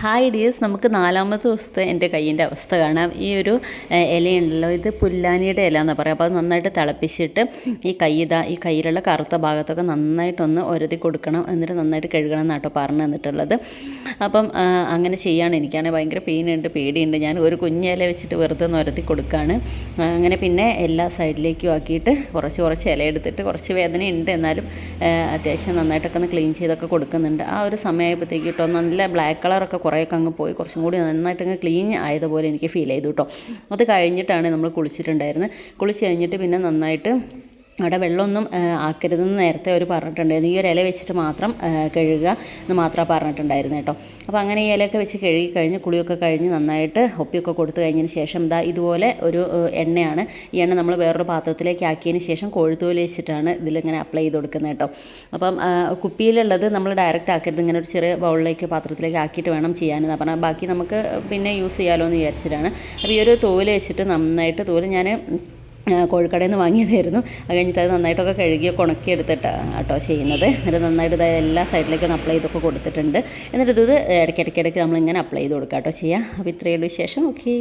Hi dears നമുക്ക് നാലാമത്തെ ദിവസത്തെ എന്റെ കയ്യിന്റെ അവസ്ഥ കാണാം ഈ ഒരു ഇലയുണ്ടല്ലോ. ഇത് പുല്ലാനിയുടെ ഇല എന്ന് പറയാം അപ്പോൾ അത് നന്നായിട്ട് തിളപ്പിച്ചിട്ട് ഈ കൈ ഇതാ ഈ കയ്യിലുള്ള കറുത്ത ഭാഗത്തൊക്കെ നന്നായിട്ടൊന്ന് ഒരതി കൊടുക്കണം. എന്നിട്ട് നന്നായിട്ട് കഴുകണം എന്നാട്ടോ പറഞ്ഞു തന്നിട്ടുള്ളത്. അപ്പം അങ്ങനെ ചെയ്യാണ് എനിക്കാണെങ്കിൽ ഭയങ്കര പെയിനുണ്ട് പേടിയുണ്ട്. ഞാൻ ഒരു കുഞ്ഞില വെച്ചിട്ട് വെറുതെ ഒന്ന് ഒരതി കൊടുക്കുകയാണ് അങ്ങനെ പിന്നെ എല്ലാ സൈഡിലേക്കും ആക്കിയിട്ട് കുറച്ച് കുറച്ച് ഇല എടുത്തിട്ട് കുറച്ച് വേദന ഉണ്ട് എന്നാലും അത്യാവശ്യം നന്നായിട്ടൊക്കെ ഒന്ന് ക്ലീൻ ചെയ്തൊക്കെ കൊടുക്കുന്നുണ്ട്. ആ ഒരു സമയമായപ്പോഴത്തേക്ക് നല്ല ബ്ലാക്ക് കളറൊക്കെ കുറേയൊക്കെ അങ്ങ് പോയി. കുറച്ചും കൂടി നന്നായിട്ട് അങ്ങ് ക്ലീൻ ആയതുപോലെ എനിക്ക് ഫീൽ ചെയ്തു കേട്ടോ അത് കഴിഞ്ഞിട്ടാണ് നമ്മൾ കുളിച്ചിട്ടുണ്ടായിരുന്നത്. കുളിച്ച് കഴിഞ്ഞിട്ട് പിന്നെ നന്നായിട്ട് അവിടെ വെള്ളമൊന്നും ആക്കരുതെന്ന് നേരത്തെ അവർ പറഞ്ഞിട്ടുണ്ടായിരുന്നു. ഈ ഒരു ഇല വെച്ചിട്ട് മാത്രം കഴുകുക എന്ന് മാത്രമേ പറഞ്ഞിട്ടുണ്ടായിരുന്നു കേട്ടോ. അപ്പോൾ അങ്ങനെ ഈ ഇലയൊക്കെ വെച്ച് കഴുകി കഴിഞ്ഞ് കുളിയൊക്കെ കഴിഞ്ഞ് നന്നായിട്ട് ഒപ്പിയൊക്കെ കൊടുത്തു കഴിഞ്ഞതിന് ശേഷം ഇതാ ഇതുപോലെ ഒരു എണ്ണയാണ്. ഈ എണ്ണ നമ്മൾ വേറൊരു പാത്രത്തിലേക്ക് ആക്കിയതിന് ശേഷം കോഴിത്തോൽ വെച്ചിട്ടാണ് ഇതിലിങ്ങനെ അപ്ലൈ ചെയ്ത് കൊടുക്കുന്നത് കേട്ടോ. അപ്പം കുപ്പിയിലുള്ളത് നമ്മൾ ഡയറക്റ്റ് ആക്കരുത്. ഇങ്ങനെ ഒരു ചെറിയ ബൗളിലേക്ക് പാത്രത്തിലേക്ക് ആക്കിയിട്ട് വേണം ചെയ്യാനെന്ന് പറഞ്ഞാൽ ബാക്കി നമുക്ക് പിന്നെ യൂസ് ചെയ്യാമല്ലോ എന്ന് വിചാരിച്ചിട്ടാണ്. അപ്പോൾ ഈ ഒരു തോൽ വെച്ചിട്ട് നന്നായിട്ട് തോൽ ഞാൻ കോഴിക്കടയിൽ നിന്ന് വാങ്ങിയതായിരുന്നു. അത് കഴിഞ്ഞിട്ട് അത് നന്നായിട്ടൊക്കെ കഴുകി ഉണക്കി എടുത്തിട്ട് കേട്ടോ ചെയ്യുന്നത്. എന്നിട്ട് നന്നായിട്ട് ഇത് എല്ലാ സൈഡിലേക്കും അപ്ലൈ ചെയ്തൊക്കെ കൊടുത്തിട്ടുണ്ട്. എന്നിട്ട് ഇത് ഇടയ്ക്കിടയ്ക്കിടയ്ക്ക് നമ്മളിങ്ങനെ അപ്ലൈ ചെയ്ത് കൊടുക്കുക കേട്ടോ ചെയ്യുക അപ്പോൾ ഇത്രയുള്ള വിശേഷം. ഓക്കെ